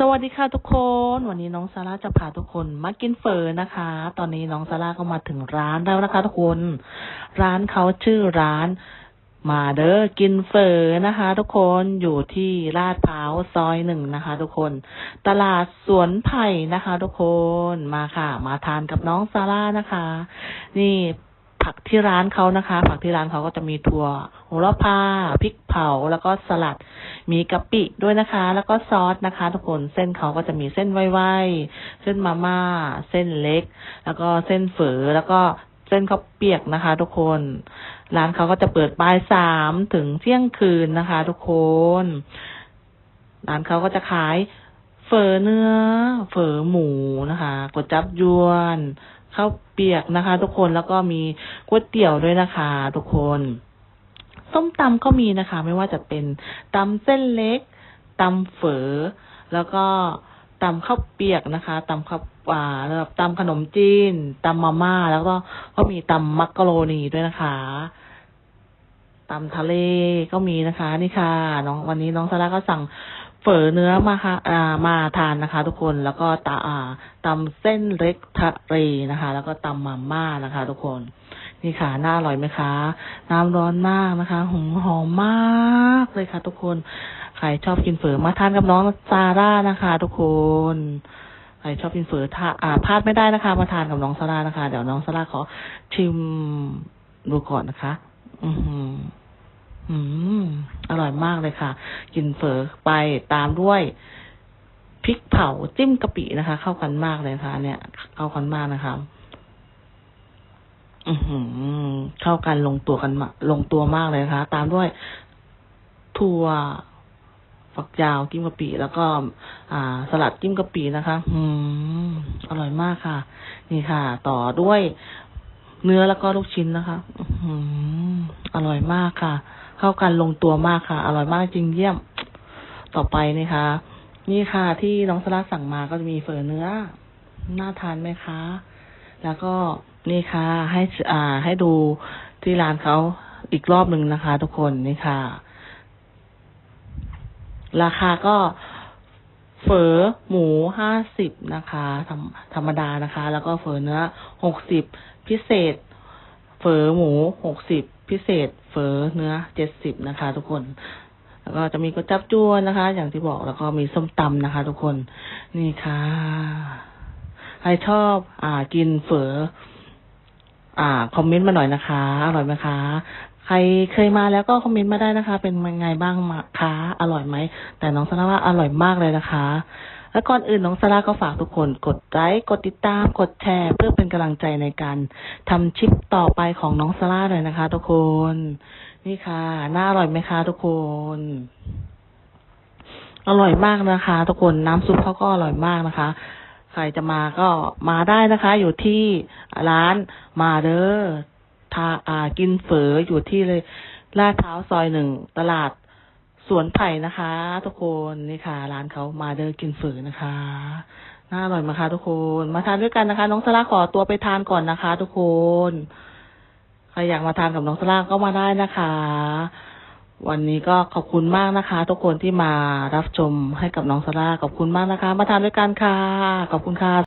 สวัสดีค่ะทุกคน วันนี้น้องซาร่าจะพาทุกคนมากินเฟอนะคะ ตอนนี้น้องซาร่าก็มาถึงร้านแล้วนะคะทุกคน ร้านเขาชื่อร้านมาเด้อกินเฟอนะคะ ทุกคนอยู่ที่ลาดพร้าวซอยหนึ่งนะคะ ทุกคน ตลาดสวนไผ่นะคะ ทุกคนมาค่ะ มาทานกับน้องซาร่านะคะ นี่ ผักที่ร้านเขานะคะ ผักที่ร้านเขาก็จะมีถั่วโหระพาพริกเผาแล้วก็สลัด มีกะปิด้วยนะคะ แล้วก็ซอสนะคะ ทุกคนเส้นเขาก็จะมีเส้นไว้ๆเส้นมาม่า เส้นเล็ก แล้วก็เส้นเฝอแล้วก็เส้นข้าวเปียกนะคะ ทุกคน ร้านเขาก็จะเปิดบ่ายสามถึงเที่ยงคืนนะคะ ทุกคน ร้านเขาก็จะขายเฝอเนื้อ เฝอหมูนะคะก๋วยจับยวน ข้าวเปียกนะคะ ทุกคนแล้วก็มีก๋วยเตี๋ยวด้วยนะคะ ทุกคน ส้มตำก็มีนะคะ ไม่ว่าจะเป็นตำเส้นเล็กตำเฝอ แล้วก็ตำข้าวเปียกนะคะตำข้าวอ่าแล้วตำขนมจีนตำมาม่า แล้วก็ก็มีตำมักกะโรนีด้วยนะคะตำทะเลก็มีนะคะ นี่ค่ะ น้องวันนี้น้องซาร่าก็สั่ง เฝอเนื้อมาค่ะมาทานนะคะ ทุกคนแล้วก็ตาอ่าตำเส้นเล็กทะเลนะคะ แล้วก็ตำมาม่านะคะ ทุกคน นี่ค่ะน่าอร่อยไหมคะ น้ำร้อนมากนะคะหงหอมมากเลยค่ะ ทุกคนใครชอบกินเฝอมาทานกับน้องซาร่านะคะ ทุกคนใครชอบกินเฝอถ้าอ่าพลาดไม่ได้นะคะ มาทานกับน้องซาร่านะคะ เดี๋ยวน้องซาร่าขอชิมดูก่อนนะคะ อือหืออืมอ ร่อยมากเลยค่ะ กินเฝอไปตามด้วยพริกเผาจิ้มกะปินะคะ เข้ากันมากเลยค่ะ เนี่ยเข้ากันมากนะคะอือหือเข้ากันลงตัวกันมาลงตัวมากเลยนะคะ ตามด้วยถั่วฝักยาวจิ้มกะปิแล้วก็ อ่า สลัดจิ้มกะปินะคะ อืมอร่อยมากค่ะ นี่ค่ะ ต่อด้วยเนื้อแล้วก็ลูกชิ้นนะคะ อือหืออร่อยมากค่ะ เข้ากันลงตัวมากค่ะ อร่อยมากจริงเยี่ยม ต่อไปนี่ค่ะนี่ค่ะที่น้องสลัดสั่งมาก็จะมีเฝอเนื้อ น่าทานไหมคะ แล้วก็นี่ค่ะ ให้อ่า ให้ดูที่ร้านเขาอีกรอบหนึ่งนะคะ ทุกคนนี่ค่ะ ราคาก็เฝอหมูห้าสิบนะคะธรรมธรรมดานะคะ แล้วก็เฝอเนื้อหกสิบพิเศษ เฝอหมูหกสิบ พิเศษเฟอเนื้อเจ็ดสิบนะคะ ทุกคน แล้วก็จะมีก๋วยจับจ้วนนะคะ อย่างที่บอกแล้วก็มีส้มตำนะคะ ทุกคน นี่ค่ะ ใครชอบ อ่ากินเฟอ อ่า คอมเมนต์มาหน่อยนะคะ อร่อยไหมคะ ใครเคยมาแล้วก็คอมเมนต์มาได้นะคะ เป็นยังไงบ้างมาคะอร่อยไหม แต่น้องซาร่าว่าอร่อยมากเลยนะคะ แล้วก่อนอื่นน้องซาร่าก็ฝากทุกคนกดไลค์กดติดตามกดแชร์ เพื่อเป็นกำลังใจในการทำชิปต่อไปของน้องซาร่าเลยนะคะ ทุกคน นี่ค่ะ น่าอร่อยไหมคะ ทุกคนอร่อยมากนะคะ ทุกคนน้ำซุปเขาก็อร่อยมากนะคะ ใครจะมาก็มาได้นะคะ อยู่ที่ร้านมาเด้อทาอ่ากินเฝออยู่ที่เลยลาดพร้าวซอยหนึ่งตลาดสวนไผ่นะคะ ทุกคนนี่ค่ะ ร้านเขามาเด้อกินเฝอนะคะน่าอร่อยมากค่ะทุกคน มาทานด้วยกันนะคะ น้องสลาขอตัวไปทานก่อนนะคะ ทุกคนใครอยากมาทานกับน้องสลาก็มาได้นะคะ วันนี้ก็ขอบคุณมากนะคะ ทุกคนที่มารับชมให้กับน้องสลาขอบคุณมากนะคะ มาทานด้วยกันค่ะ ขอบคุณค่ะ